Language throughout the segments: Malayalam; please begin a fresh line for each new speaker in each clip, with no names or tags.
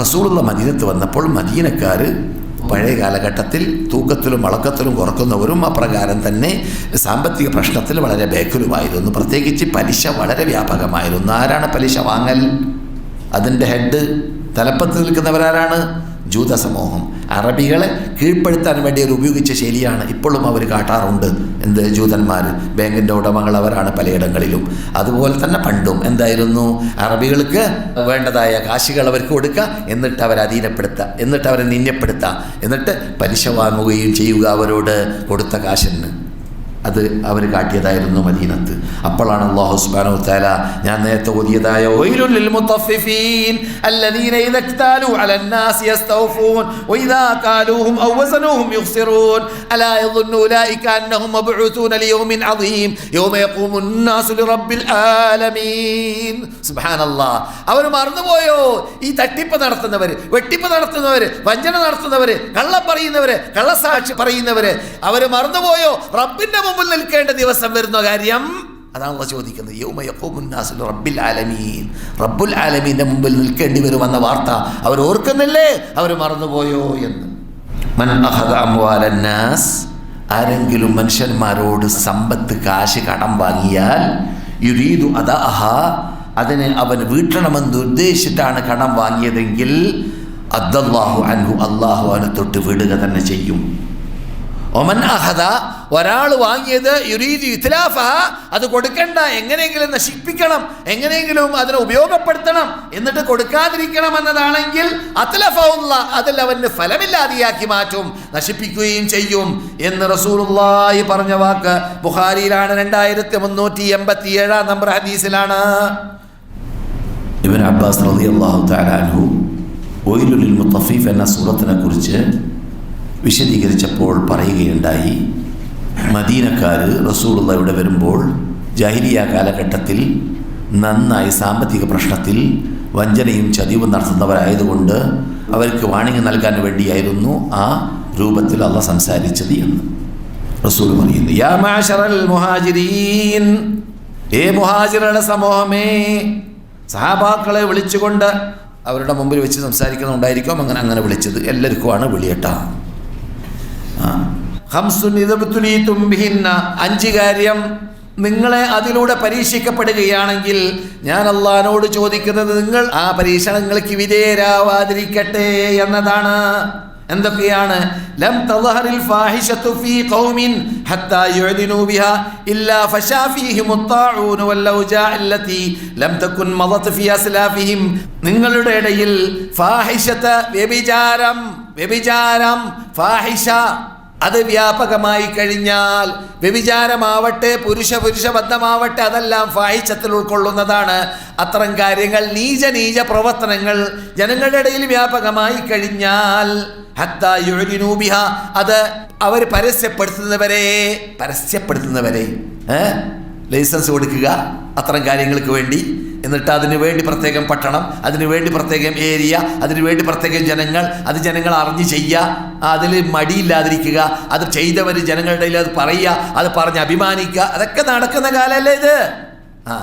റസൂലുള്ള മദീനത്ത് വന്നപ്പോൾ മദീനക്കാർ പഴയ കാലഘട്ടത്തിൽ തൂക്കത്തിലും വളക്കത്തിലും കുറക്കുന്നവരും അപ്രകാരം തന്നെ സാമ്പത്തിക പ്രശ്നത്തിൽ വളരെ ബേക്കലുമായിരുന്നു പ്രത്യേകിച്ച് പലിശ വളരെ വ്യാപകമായിരുന്നു. ആരാണ് പലിശ വാങ്ങൽ? അതിന്റെ ഹെഡ് തലപ്പത്ത് നിൽക്കുന്നവരാരാണ്? ജൂത സമൂഹം അറബികളെ കീഴ്പ്പെടുത്താൻ വേണ്ടി അവർ ഉപയോഗിച്ച ശൈലിയാണ് ഇപ്പോഴും അവർ കാട്ടാറുണ്ട് എന്ത് ജൂതന്മാർ. ബാങ്കിന്റെ ഉടമകൾ അവരാണ് പലയിടങ്ങളിലും. അതുപോലെ തന്നെ പണ്ടും എന്തായിരുന്നു? അറബികൾക്ക് വേണ്ടതായ കാശികൾ അവർക്ക് കൊടുക്കുക എന്നിട്ട് അവരെ അധീനപ്പെടുത്തുക എന്നിട്ട് അവരെ നിന്യപ്പെടുത്തുക എന്നിട്ട് പലിശ വാങ്ങുകയും ചെയ്യുക അവരോട് കൊടുത്ത കാശിന്. അത് അവർ കാട്ടിയതായിരുന്നു മദീനത്ത്. അപ്പോഴാണ് അള്ളാഹു സുബ്ഹാനഹു താല ഞാൻ നേരത്തെ ഓതിയതായ അവർ മറന്നുപോയോ? ഈ തട്ടിപ്പ് നടത്തുന്നവർ വെട്ടിപ്പ് നടത്തുന്നവർ വഞ്ചന നടത്തുന്നവർ കള്ളം പറയുന്നവർ കള്ളസാക്ഷി പറയുന്നവർ അവർ മറന്നുപോയോ? റബ്ബിന്റെ മുമ്പിൽ നിൽക്കേണ്ട ദിവസം വരുന്ന കാര്യം? അതാണ് ചോദിക്കുന്നത്. യൗമ യഖൂമുൻ നാസു റബ്ബിൽ ആലമീൻ. റബ്ബുൽ ആലമീന്റെ മുമ്പിൽ നിൽക്കേണ്ടി വരുമെന്ന വാർത്ത അവർ ഓർക്കുന്നില്ലേ? അവർ മറന്നുപോയോ എന്ന്. മൻ അംവാലന്നാസ് ആരെങ്കിലും മനുഷ്യന്മാരോട് സമ്പത്ത് കാശ് കടം വാങ്ങിയാൽ യുരീദു അഹ അതിനെ അവൻ വീട്ടണമെന്ന് ഉദ്ദേശിച്ചിട്ടാണ് കടം വാങ്ങിയതെങ്കിൽ അദ്ദാഹു അൻഹു അള്ളാഹു അവനെ തൊട്ട് വിടുക തന്നെ ചെയ്യും. ഒമൻ ഒരാൾ വാങ്ങിയത് യുരീദ് ഇത്ലാഫ അത് കൊടുക്കണ്ട എങ്ങനെയെങ്കിലും നശിപ്പിക്കണം എങ്ങനെയെങ്കിലും അതിനെ ഉപയോഗപ്പെടുത്തണം എന്നിട്ട് കൊടുക്കാതിരിക്കണം എന്നതാണെങ്കിൽ അത്ലഫൗള്ള അതിൽ അവന് ഫലമില്ലാതെയാക്കി മാറ്റും നശിപ്പിക്കുകയും ചെയ്യും എന്ന് റസൂലുള്ളാഹി പറഞ്ഞ വാക്ക് ബുഹാരിയിലാണ് രണ്ടായിരത്തി മുന്നൂറ്റി എൺപത്തി ഏഴാം നമ്പർ ഹദീസിലാണ്. ഇവൻ അബ്ബാസ് റളിയല്ലാഹു തആല അൻഹു ഒയിലുലിൽ മുത്തഫീഫ് എന്ന സൂറത്തിനെ കുറിച്ച് വിശദീകരിച്ചപ്പോൾ പറയുകയുണ്ടായി മദീനക്കാർ റസൂലുള്ള ഇവിടെ വരുമ്പോൾ ജാഹിരിയ കാലഘട്ടത്തിൽ നന്നായി സാമ്പത്തിക പ്രശ്നത്തിൽ വഞ്ചനയും ചതിവും നടത്തുന്നവരായതുകൊണ്ട് അവർക്ക് വാണിംഗ് നൽകാൻ വേണ്ടിയായിരുന്നു ആ രൂപത്തിൽ അള്ള സംസാരിച്ചത് എന്ന് റസൂൽ പറയുന്നു. യാ മുഹാജിരീൻ ഏ മുഹാജിറുടെ സമൂഹമേ സഹാബാക്കളെ വിളിച്ചുകൊണ്ട് അവരുടെ മുമ്പിൽ വെച്ച് സംസാരിക്കുന്നുണ്ടായിരിക്കും അങ്ങനെ അങ്ങനെ വിളിച്ചത്. എല്ലാവർക്കുമാണ് വിളിയട്ടാ. അഞ്ച് കാര്യം നിങ്ങളെ അതിലൂടെ പരീക്ഷിക്കപ്പെടുകയാണെങ്കിൽ ഞാൻ അള്ളഹാനോട് ചോദിക്കുന്നത് നിങ്ങൾ ആ പരീക്ഷണങ്ങൾക്ക് വിധേയരാവാതിരിക്കട്ടെ എന്നതാണ്. എന്തൊക്കെയാണ്? ലം തളഹറിൽ ഫാഹിഷത്തു ഫീ ഖൗമിൻ ഹത്താ ബിഹാ ഇല്ലാ ലം തകുൻ നിങ്ങളുടെ ഇടയിൽ ഫാഹിഷത വ്യഭിചാരം വ്യഭിചാരം ഫാഹിഷ. അത് വ്യാപകമായി കഴിഞ്ഞാൽ വ്യഭിചാരമാവട്ടെ പുരുഷ പുരുഷ ബന്ധമാവട്ടെ അതെല്ലാം ഫാഹിച്ചത്തിൽ ഉൾക്കൊള്ളുന്നതാണ്. അത്തരം കാര്യങ്ങൾ നീച നീച പ്രവർത്തനങ്ങൾ ജനങ്ങളുടെ ഇടയിൽ വ്യാപകമായി കഴിഞ്ഞാൽ ഹത്താ യുഅ്ലിനൂ ബിഹ. അത് അവർ പരസ്യപ്പെടുത്തുന്നവരെ പരസ്യപ്പെടുത്തുന്നവരെ ലൈസൻസ് കൊടുക്കുക അത്തരം കാര്യങ്ങൾക്ക് വേണ്ടി. എന്നിട്ട് അതിനു വേണ്ടി പ്രത്യേകം പട്ടണം അതിനു വേണ്ടി പ്രത്യേകം ഏരിയ അതിനു വേണ്ടി പ്രത്യേകം ജനങ്ങൾ അത് ജനങ്ങൾ അറിഞ്ഞ് ചെയ്യുക അതിൽ മടിയില്ലാതിരിക്കുക അത് ചെയ്തവർ ജനങ്ങളുടെ അത് പറയുക അത് പറഞ്ഞ് അഭിമാനിക്കുക അതൊക്കെ നടക്കുന്ന കാലമല്ലേ ഇത്? ആ.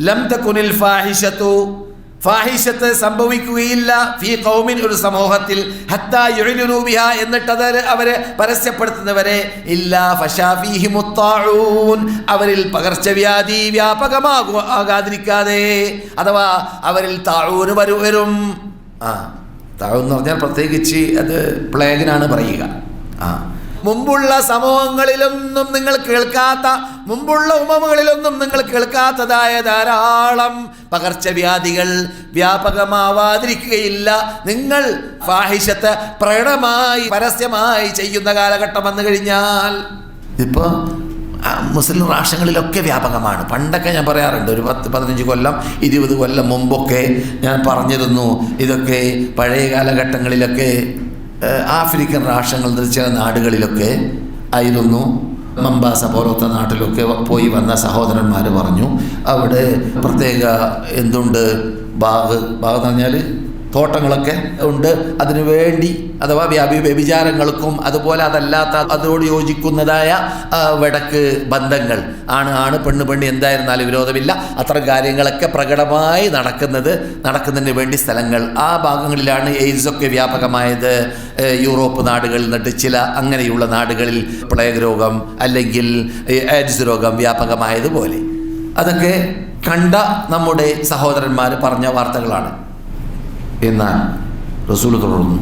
ലം തകുനിൽ ഫാഹിഷത്തു ഫാഹിഷത്ത് സംഭവിക്കുകയില്ല. ഫീ കൗമിൻ ഒരു സമൂഹത്തിൽ ഹത്താ എന്നിട്ടത് അവരെ പരസ്യപ്പെടുത്തുന്നവരെ ഇല്ലാ ഫഷാഫിഹി മുത്താഴൂൻ അവരിൽ പകർച്ചവ്യാധി വ്യാപകമാകു ആകാതിരിക്കാതെ. അഥവാ അവരിൽ താഴൂന് വരു വരും. ആ താഴൂന്ന് പറഞ്ഞാൽ പ്രത്യേകിച്ച് അത് പ്ലേഗിനാണ് പറയുക. ആ. മുമ്പുള്ള സമൂഹങ്ങളിലൊന്നും നിങ്ങൾ കേൾക്കാത്ത മുമ്പുള്ള ഉമമകളിലൊന്നും നിങ്ങൾ കേൾക്കാത്തതായ ധാരാളം പകർച്ചവ്യാധികൾ വ്യാപകമാവാതിരിക്കുകയില്ല. നിങ്ങൾ ഫാഹിഷത്ത് പ്രകടമായി പരസ്യമായി ചെയ്യുന്ന കാലഘട്ടം വന്നു കഴിഞ്ഞാൽ ഇപ്പോൾ മുസ്ലിം രാഷ്ട്രങ്ങളിലൊക്കെ വ്യാപകമാണ്. പണ്ടൊക്കെ ഞാൻ പറയാറുണ്ട് ഒരു പത്ത് പതിനഞ്ച് കൊല്ലം ഇരുപത് കൊല്ലം മുമ്പൊക്കെ ഞാൻ പറഞ്ഞിരുന്നു ഇതൊക്കെ പഴയ കാലഘട്ടങ്ങളിലൊക്കെ ആഫ്രിക്കൻ രാഷ്ട്രങ്ങളിൽ ചില നാടുകളിലൊക്കെ ആയിരുന്നു മമ്പാസ പോലത്തെ നാട്ടിലൊക്കെ പോയി വന്ന സഹോദരന്മാർ പറഞ്ഞു. അവിടെ പ്രത്യേക എന്തുണ്ട്? ബാഗ് ബാഗ് എന്ന് പറഞ്ഞാൽ തോട്ടങ്ങളൊക്കെ ഉണ്ട്. അതിനുവേണ്ടി അഥവാ വ്യാപി വ്യഭിചാരങ്ങൾക്കും അതുപോലെ അതല്ലാത്ത അതോട് യോജിക്കുന്നതായ വടക്ക് ബന്ധങ്ങൾ ആണ് ആണ് പെണ്ണ് പെണ്ണ് എന്തായിരുന്നാലും വിരോധമില്ല. അത്തരം കാര്യങ്ങളൊക്കെ പ്രകടമായി നടക്കുന്നത് നടക്കുന്നതിന് വേണ്ടി സ്ഥലങ്ങൾ. ആ ഭാഗങ്ങളിലാണ് എയ്ഡ്സ് ഒക്കെ വ്യാപകമായത് യൂറോപ്പ് നാടുകളിൽ നിന്നിട്ട് ചില അങ്ങനെയുള്ള നാടുകളിൽ പ്ലേഗ് രോഗം അല്ലെങ്കിൽ എയ്ഡ്സ് രോഗം വ്യാപകമായതുപോലെ. അതൊക്കെ കണ്ട നമ്മുടെ സഹോദരന്മാർ പറഞ്ഞ വാർത്തകളാണ്. എന്നാൽ റസൂൽ തുടർന്നു.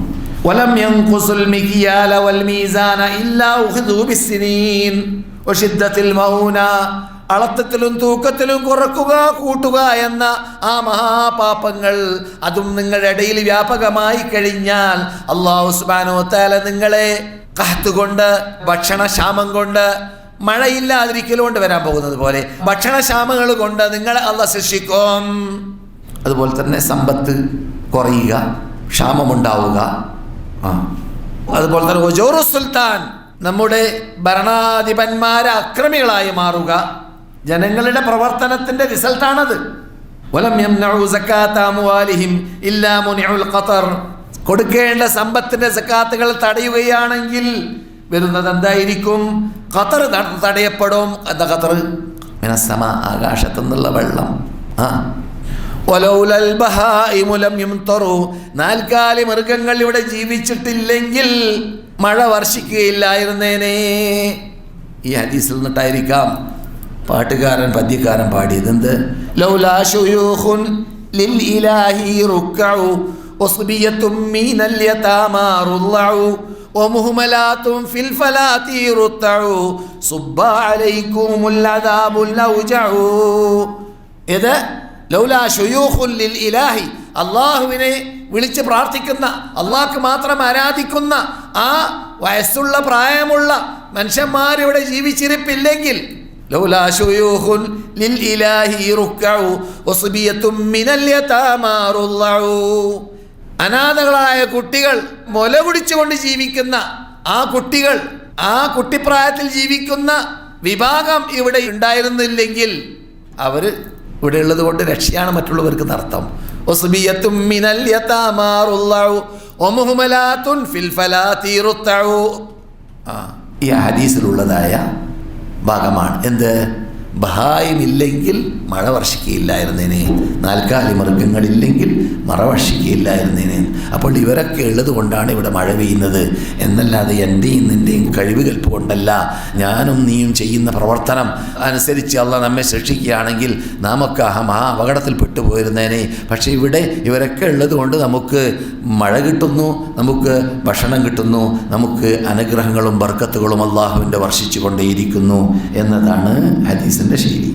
അളത്തത്തിലും തൂക്കത്തിലും കുറക്കുക കൂട്ടുക എന്ന ആ മഹാപാപങ്ങൾ അതും നിങ്ങളുടെ ഇടയിൽ വ്യാപകമായി കഴിഞ്ഞാൽ അള്ളാഹു സുബാനോ നിങ്ങളെ കഹത്തുകൊണ്ട് ഭക്ഷണക്ഷാമം കൊണ്ട് മഴയില്ലാതിരിക്കലുകൊണ്ട് വരാൻ പോകുന്നത് പോലെ ഭക്ഷണക്ഷാമങ്ങൾ കൊണ്ട് നിങ്ങളെ അള്ള ശിക്ഷിക്കും അതുപോലെ തന്നെ സമ്പത്ത് കുറയുക ക്ഷാമമുണ്ടാവുക. ആ. അതുപോലെ തന്നെ ഒജോറു സുൽത്താൻ നമ്മുടെ ഭരണാധിപന്മാരെ അക്രമികളായി മാറുക. ജനങ്ങളുടെ പ്രവർത്തനത്തിന്റെ റിസൾട്ടാണത്. കൊടുക്കേണ്ട സമ്പത്തിന്റെ സക്കാത്തുകൾ തടയുകയാണെങ്കിൽ വരുന്നത് എന്തായിരിക്കും? ഖത്തർ തടയപ്പെടും. എന്താ ഖത്തർ സമ ആകാശത്തു നിന്നുള്ള വെള്ളം. ആ. നാൽക്കാലി മൃഗങ്ങൾ ഇവിടെ ജീവിച്ചിട്ടില്ലെങ്കിൽ മഴ വർഷിക്കുകയില്ലായിരുന്നേനേ ഈ ഹദീസിൽ നിന്നിട്ടായിരിക്കാം പാട്ടുകാരൻ പദ്യക്കാരൻ പാടിയത് എന്ത് ലൗലാ ശുയൂഖുൻ ലിൽ ഇലാഹി റുക്കഉ വസ്ബിയത്തും മീനൽ യതാമാ റുല്ലഉ ومهملات في الفلاة رتع صب عليكم العذاب الأوجع ഇത് ലൗലാ ഷുയൂഹുൽ ഇലാഹി. അള്ളാഹുവിനെ വിളിച്ച് പ്രാർത്ഥിക്കുന്ന അള്ളാഹ്ക്ക് മാത്രം ആരാധിക്കുന്ന ആ വയസ്സുള്ള പ്രായമുള്ള മനുഷ്യന്മാരിവിടെ ജീവിച്ചിരിപ്പില്ലെങ്കിൽ അനാഥകളായ കുട്ടികൾ മുല കുടിച്ചുകൊണ്ട് ജീവിക്കുന്ന ആ കുട്ടികൾ ആ കുട്ടിപ്രായത്തിൽ ജീവിക്കുന്ന വിഭാഗം ഇവിടെ ഉണ്ടായിരുന്നില്ലെങ്കിൽ അവർ ഇവിടെ ഉള്ളത് കൊണ്ട് രക്ഷയാണ് മറ്റുള്ളവർക്ക് നർത്തം ഈ ഹദീസിലുള്ളതായ ഭാഗമാണ്. എന്ത്? ബഹായുമില്ലെങ്കിൽ മഴ വർഷിക്കുകയില്ലായിരുന്നേനെ നാൽക്കാലി മൃഗങ്ങളില്ലെങ്കിൽ മഴ വർഷിക്കുകയില്ലായിരുന്നേനെ അപ്പോൾ ഇവരൊക്കെ ഉള്ളത് കൊണ്ടാണ് ഇവിടെ മഴ പെയ്യുന്നത്. എന്നല്ലാതെ എന്റെയും നിന്റെയും കഴിവ് കൽപ്പ് കൊണ്ടല്ല ഞാനും നീയും ചെയ്യുന്ന പ്രവർത്തനം അനുസരിച്ച് അല്ല നമ്മെ ശിക്ഷിക്കുകയാണെങ്കിൽ നാമൊക്കെ ആ മഹാ അപകടത്തിൽ പെട്ടുപോയിരുന്നേനെ. പക്ഷേ ഇവിടെ ഇവരൊക്കെ ഉള്ളത് കൊണ്ട് നമുക്ക് മഴ കിട്ടുന്നു നമുക്ക് ഭക്ഷണം കിട്ടുന്നു നമുക്ക് അനുഗ്രഹങ്ങളും ബർക്കത്തുകളും അള്ളാഹുവിന്റെ വർഷിച്ചു കൊണ്ടേയിരിക്കുന്നു എന്നതാണ് ですね、真理。